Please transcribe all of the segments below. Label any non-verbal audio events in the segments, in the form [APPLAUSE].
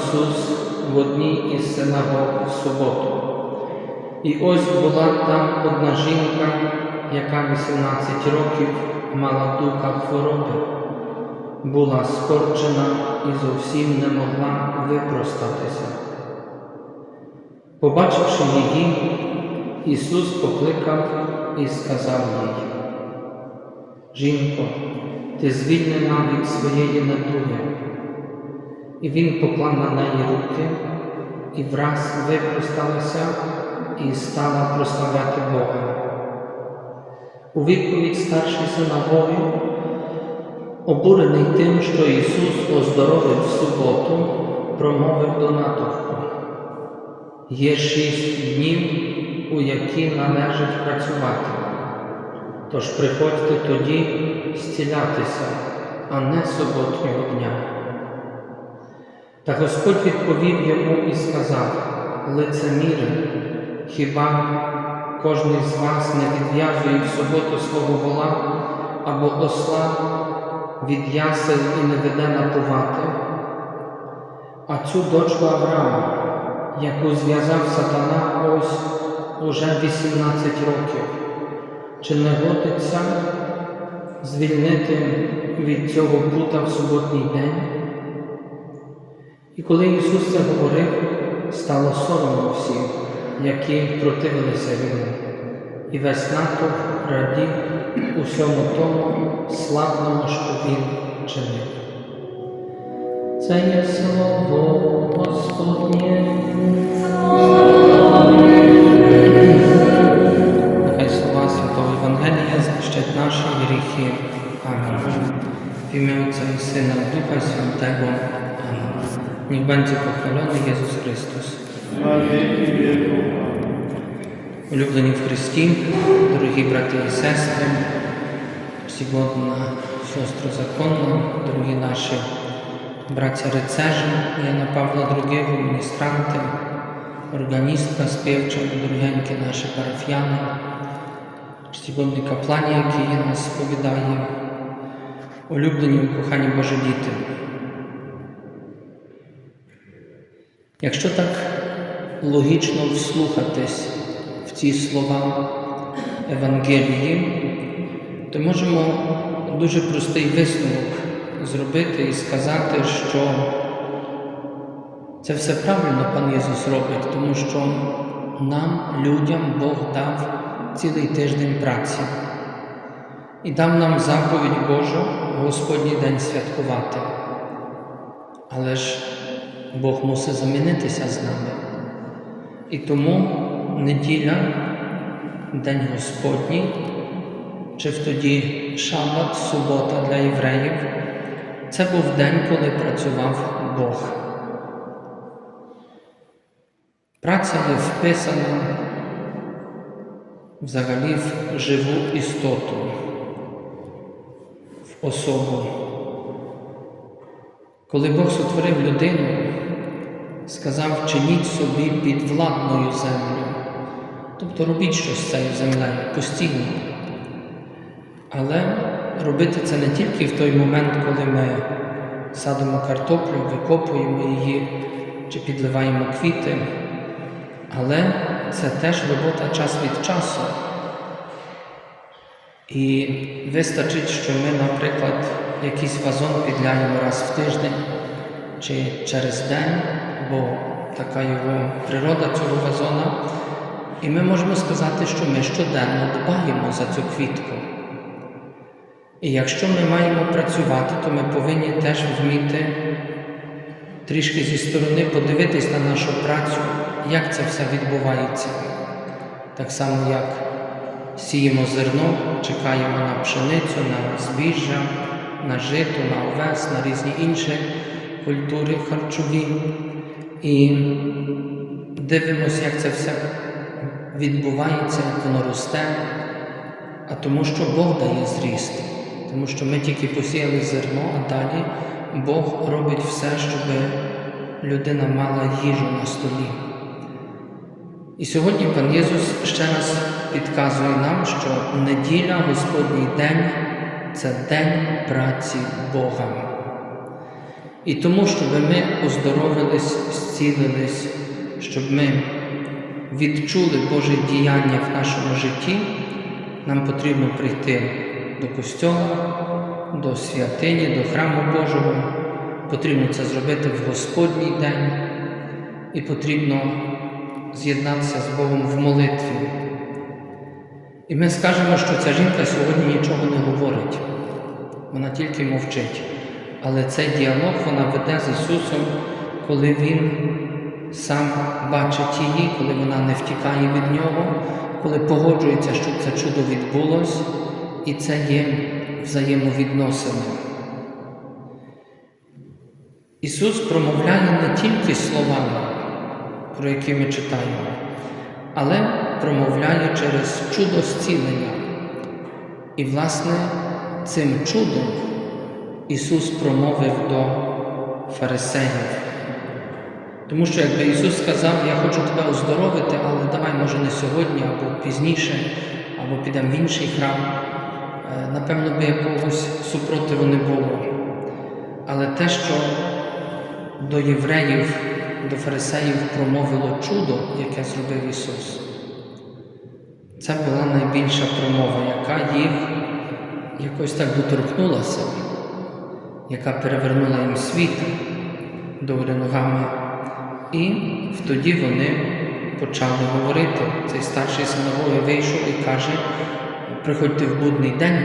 Ісус в одній із синагог в суботу. І ось була там одна жінка, яка 18 років мала духа хвороби, була скорчена і зовсім не могла випростатися. Побачивши її, Ісус покликав і сказав їй, Жінко, ти звільнена від своєї недуги. І він поклав на неї руки і враз випросталася і стала прославляти Бога. У відповідь старший синагоги, обурений тим, що Ісус оздоровив в суботу, промовив до натовпу. Є шість днів, у які належить працювати. Тож приходьте тоді зцілятися, а не суботнього дня. Та Господь відповів йому і сказав: Лицеміре, хіба кожен з вас не відв'язує в суботу свого вола або осла від ясел і не веде напувати? А цю дочку Авраама, яку зв'язав сатана ось уже 18 років, чи не годиться звільнити від цього пута в суботній день? І коли Ісус це говорив, стало соромно всім, які противилися йому, і весь натовп радів усьому тому славному, що Він чинив. Це є слово Господнє. Нехай слова Святого Євангелія знищать наші гріхи. Imię Ojca i Syna, i Ducha Świętego. Amen. Niech będzie pochwalony Jezus Chrystus. Na wieki wieków. Улюблені в Христі, дорогі брати і сестри, всігодна сестру законна, дорогі наші браття rycerze Jana Pawła II, ministranty, organistka співча, дорогенькі наші парафіяни, czcigodні каплані, які нас сповідає, улюблені кохані Божі діти. Якщо так логічно вслухатись в ці слова Евангелії, то можемо дуже простий висновок зробити і сказати, що це все правильно пан Єсус робить, тому що нам, людям, Бог дав цілий тиждень праці і дав нам заповідь Божу Господній день святкувати. Але ж Бог мусить замінитися з нами. І тому неділя, День Господній, чи в тоді шабат, субота для євреїв, це був день, коли працював Бог. Праця є вписана взагалі в живу істоту, в особу. Коли Бог сотворив людину, сказав, чиніть собі підвладною землю, тобто робіть щось з цією землею постійно. Але робити це не тільки в той момент, коли ми садимо картоплю, викопуємо її чи підливаємо квіти, але це теж робота час від часу. І вистачить, що ми, наприклад, якийсь вазон підляємо раз в тиждень чи через день, бо така його природа цього вазона. І ми можемо сказати, що ми щоденно дбаємо за цю квітку. І якщо ми маємо працювати, то ми повинні теж вміти трішки зі сторони подивитись на нашу працю, як це все відбувається. Так само, як сіємо зерно, чекаємо на пшеницю, на збіжжя, на жито, на овес, на різні інші культури харчові. І дивимося, як це все відбувається, як воно росте, а тому, що Бог дає зріст. Тому що ми тільки посіяли зерно, а далі Бог робить все, щоб людина мала їжу на столі. І сьогодні пан Єсус ще раз підказує нам, що неділя, Господній день це день праці Бога. І тому, щоб ми оздоровились, зцілились, щоб ми відчули Боже діяння в нашому житті, нам потрібно прийти до костьола, до святині, до храму Божого. Потрібно це зробити в Господній день, і потрібно з'єднатися з Богом в молитві. І ми скажемо, що ця жінка сьогодні нічого не говорить, вона тільки мовчить. Але цей діалог вона веде з Ісусом, коли Він сам бачить її, коли вона не втікає від Нього, коли погоджується, що це чудо відбулось, і це є взаємовідносини. Ісус промовляє не тільки словами, про які ми читаємо, але промовляє через чудо зцілення. І, власне, цим чудом Ісус промовив до фарисеїв. Тому що якби Ісус сказав, я хочу тебе оздоровити, але давай, може, не сьогодні, або пізніше, або підемо в інший храм, е, напевно, би якогось супротиву не було. Але те, що до євреїв, до фарисеїв промовило чудо, яке зробив Ісус, це була найбільша промова, яка їх якось так доторкнулася, яка перевернула їм світ догори ногами. І тоді вони почали говорити. Цей старший синагоги вийшов і каже: приходьте в будний день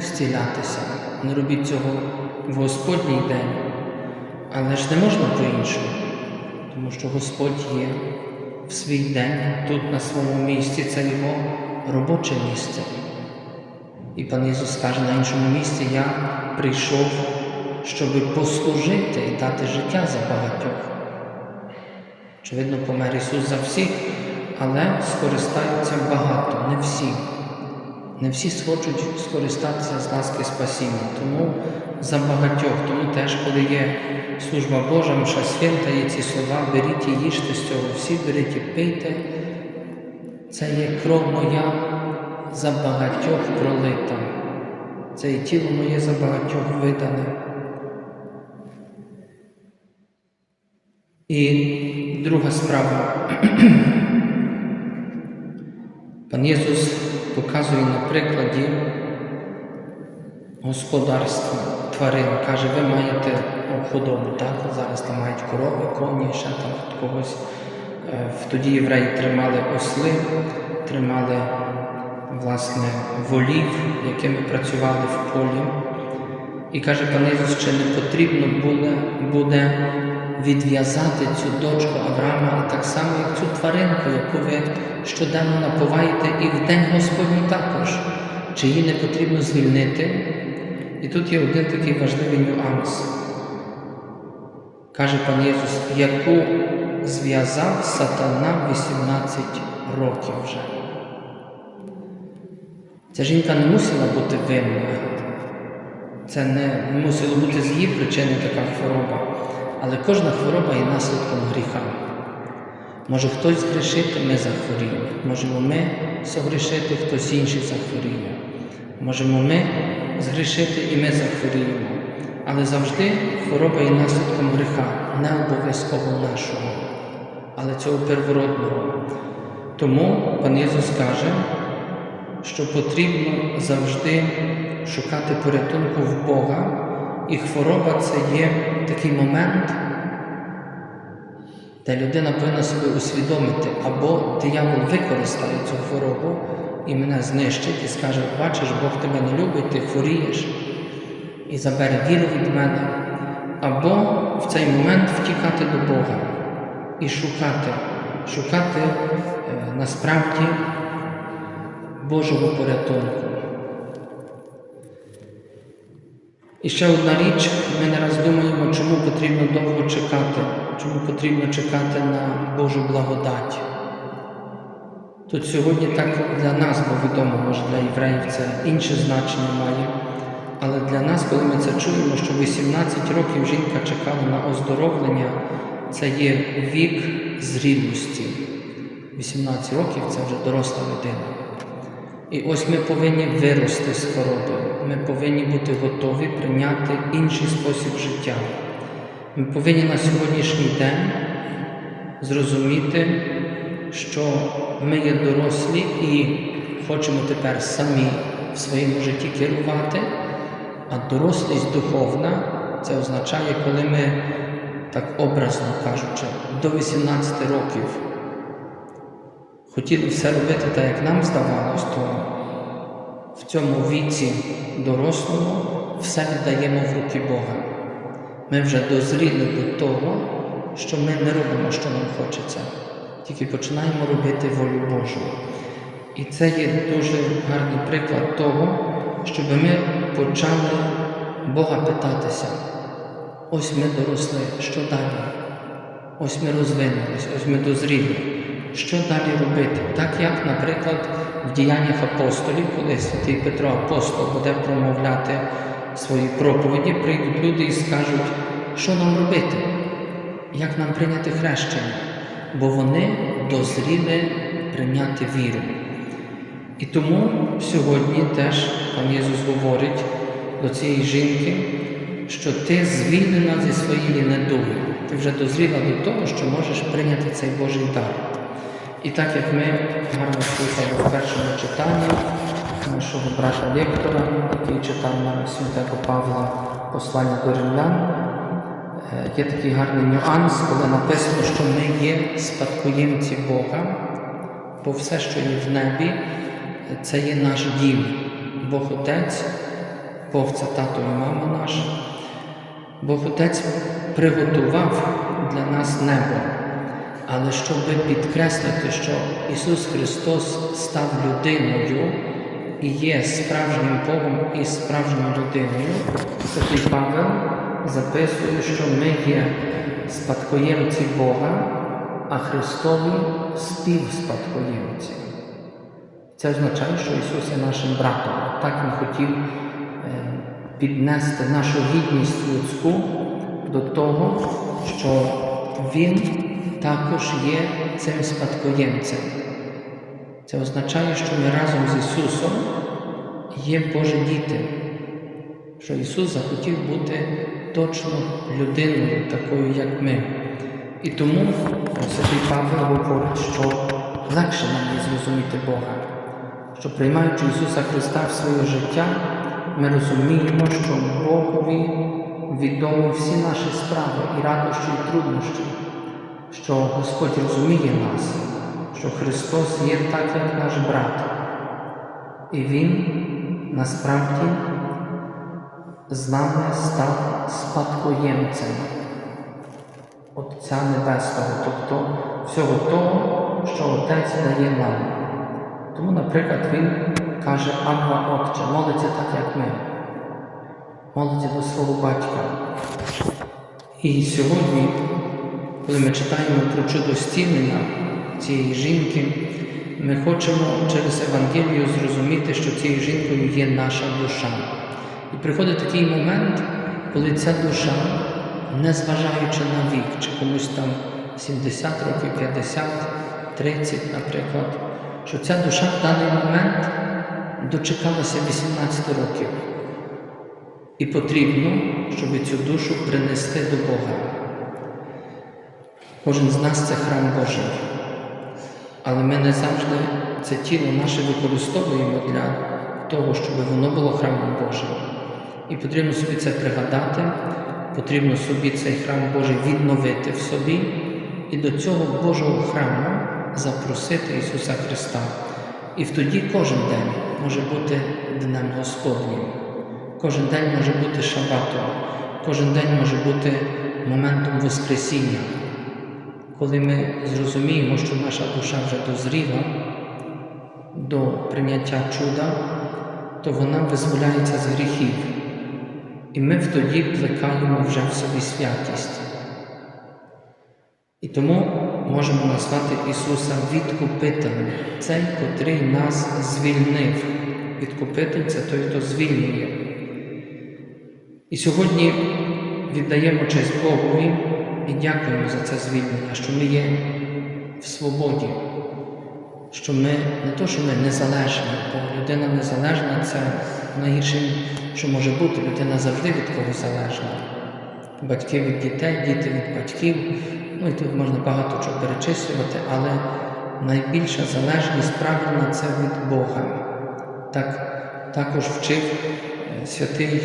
зцілятися, не робіть цього в Господній день. Але ж не можна по-іншому, тому що Господь є в свій день тут, на своєму місці, це його робоче місце. І пан Ісус каже на іншому місці, я прийшов, щоб послужити і дати життя за багатьох. Очевидно, помер Ісус за всіх, але скористаються багато, не всі. Не всі схочуть скористатися з ласки спасіння. Тому за багатьох, тому теж, коли є служба Божа, мша свята, є ці слова, беріть і їжте з цього всі, беріть і пийте. Це є кров моя за багатьох пролита. Це є тіло моє за багатьох видане. І друга справа. [CLEARS THROAT] Пан Єсус показує на прикладі господарства тварин. Каже, ви маєте худобу, так? Зараз там мають корови, коні, ще там когось. Е, Тоді євреї тримали осли, тримали власне волів, якими працювали в полі. І каже пан Ісус, чи не потрібно буде, буде відв'язати цю дочку Авраама так само, як цю тваринку, яку ви щоденно напуваєте, і в день Господній також. Чи її не потрібно звільнити? І тут є один такий важливий нюанс. Каже пан Ісус, яку зв'язав сатана 18 років вже. Ця жінка не мусила бути винна. Це не мусило бути з її причини така хвороба. Але кожна хвороба є наслідком гріха. Може хтось згрішити, ми захворіємо. Можемо ми согрішити, хтось інший захворіє. Можемо ми згрішити і ми захворіємо. Але завжди хвороба є наслідком гріха, не обов'язково нашого, але цього первородного. Тому пан Ісус каже, що потрібно завжди шукати порятунку в Бога, і хвороба це є такий момент, де людина повинна собі усвідомити, або диявол використає цю хворобу і мене знищить, і скаже, бачиш, Бог тебе не любить, ти хворієш і забере віру від мене, або в цей момент втікати до Бога і шукати, шукати е, насправді Божого порятунку. І ще одна річ, ми не раз думаємо, чому потрібно довго чекати, чому потрібно чекати на Божу благодать. Тут сьогодні так для нас, бо відомо, може для євреїв це інше значення має. Але для нас, коли ми це чуємо, що 18 років жінка чекала на оздоровлення, це є вік зрілості. 18 років це вже доросла людина. І ось ми повинні вирости з хвороби. Ми повинні бути готові прийняти інший спосіб життя. Ми повинні на сьогоднішній день зрозуміти, що ми є дорослі і хочемо тепер самі в своєму житті керувати, а дорослість духовна це означає, коли ми, так образно кажучи, до 18 років хотіли все робити так, як нам здавалось, то в цьому віці дорослому все віддаємо в руки Бога. Ми вже дозріли до того, що ми не робимо, що нам хочеться, тільки починаємо робити волю Божу. І це є дуже гарний приклад того, щоб ми почали Бога питатися. Ось ми доросли, що далі? Ось ми розвинулись, ось ми дозріли. Що далі робити? Так як, наприклад, в діяннях апостолів, коли святий Петро апостол буде промовляти свої проповіді, прийдуть люди і скажуть, що нам робити, як нам прийняти хрещення, бо вони дозріли прийняти віру. І тому сьогодні теж пан Єсус говорить до цієї жінки, що ти звільнена зі своєї недуги. Ти вже дозріла до того, що можеш прийняти цей Божий дар. І так як ми гарно слухали в першому читанні нашого брата Віктора, який читав нам святого Павла послання до римлян, е, є такий гарний нюанс, коли написано, що ми є спадкоємці Бога, бо все, що є в небі, це є наш дім. Бог Отець, Бог це тато і мама наша. Бог Отець приготував для нас небо. Але щоб підкреслити, що Ісус Христос став людиною і є справжнім Богом і справжньою людиною, Святий Павел записує, що ми є спадкоємці Бога, а Христові співспадкоємці. Це означає, що Ісус є нашим братом. Так Він хотів е, піднести нашу гідність людську до того, що Він також є цим спадкоємцем. Це означає, що ми разом з Ісусом є Божі діти, що Ісус захотів бути точно людиною, такою, як ми. І тому Святий Павло говорить, що легше нам є зрозуміти Бога, що приймаючи Ісуса Христа в своє життя, ми розуміємо, що Богові відомі всі наші справи і радощі, і труднощі що Господь розуміє нас, що Христос є так, як наш брат, і Він насправді з нами став спадкоємцем Отця Небесного, тобто всього того, що Отець дає нам. Тому, наприклад, Він каже Абба Отче, молиться так, як ми, молиться до свого батька. І сьогодні коли ми читаємо про чудо зцілення цієї жінки, ми хочемо через Евангелію зрозуміти, що цією жінкою є наша душа. І приходить такий момент, коли ця душа, незважаючи на вік, чи комусь там 70 років, 50, 30, наприклад, що ця душа в даний момент дочекалася 18 років. І потрібно, щоб цю душу принести до Бога. Кожен з нас це храм Божий. Але ми не завжди це тіло наше використовуємо для того, щоб воно було храмом Божим. І потрібно собі це пригадати, потрібно собі цей храм Божий відновити в собі і до цього Божого храму запросити Ісуса Христа. І тоді кожен день може бути Днем Господнім, кожен день може бути шабатом, кожен день може бути моментом Воскресіння коли ми зрозуміємо, що наша душа вже дозріла до прийняття чуда, то вона визволяється з гріхів. І ми тоді плекаємо вже в собі святість. І тому можемо назвати Ісуса відкупителем, цей, котрий нас звільнив. Відкупитель це той, хто звільнює. І сьогодні віддаємо честь Богові і дякуємо за це звільнення, що ми є в свободі, що ми не то, що ми незалежні, бо людина незалежна це найгірше, що може бути. Людина завжди від когось залежна. батьки від дітей, діти від батьків. Ну і тут можна багато чого перечислювати, але найбільша залежність правильна це від Бога. Так, також вчив е, святий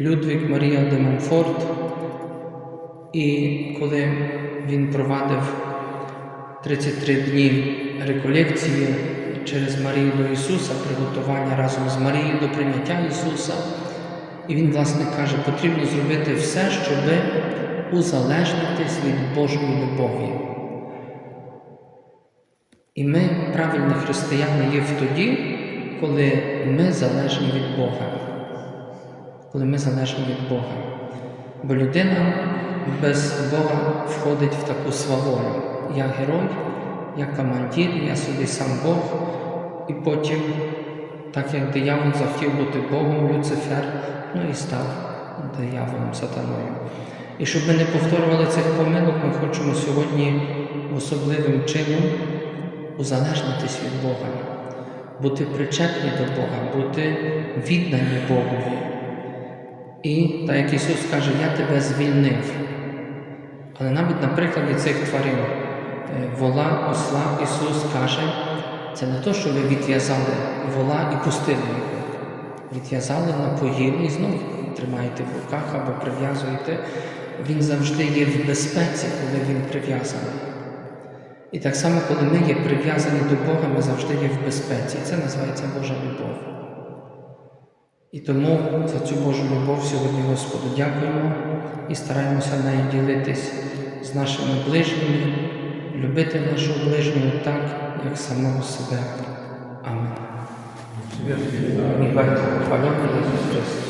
Людвік Марія де Монфорт. І коли він провадив 33 дні реколекції через Марію до Ісуса, приготування разом з Марією до прийняття Ісуса, і він, власне, каже, потрібно зробити все, щоб узалежнитись від Божої любові. І ми, правильні християни, є в тоді, коли ми залежні від Бога. Коли ми залежні від Бога. Бо людина без Бога входить в таку сваволю. Я герой, я командир, я собі сам Бог. І потім, так як диявол захотів бути Богом, Люцифер, ну і став дияволом сатаною. І щоб ми не повторювали цих помилок, ми хочемо сьогодні особливим чином узалежнитись від Бога, бути причетні до Бога, бути віддані Богові. І так як Ісус каже, я тебе звільнив. Але навіть на прикладі цих тварин, е, вола, осла, Ісус каже, це не то, що ви відв'язали вола і пустили його. Відв'язали, напоїли і знову тримаєте в руках або прив'язуєте. Він завжди є в безпеці, коли він прив'язаний. І так само, коли ми є прив'язані до Бога, ми завжди є в безпеці. Це називається Божа любов. І тому за цю Божу любов сьогодні Господу дякуємо і стараємося нею ділитись з нашими ближніми, любити нашого ближнього так, як самого себе. Амінь. Мій батько Христос.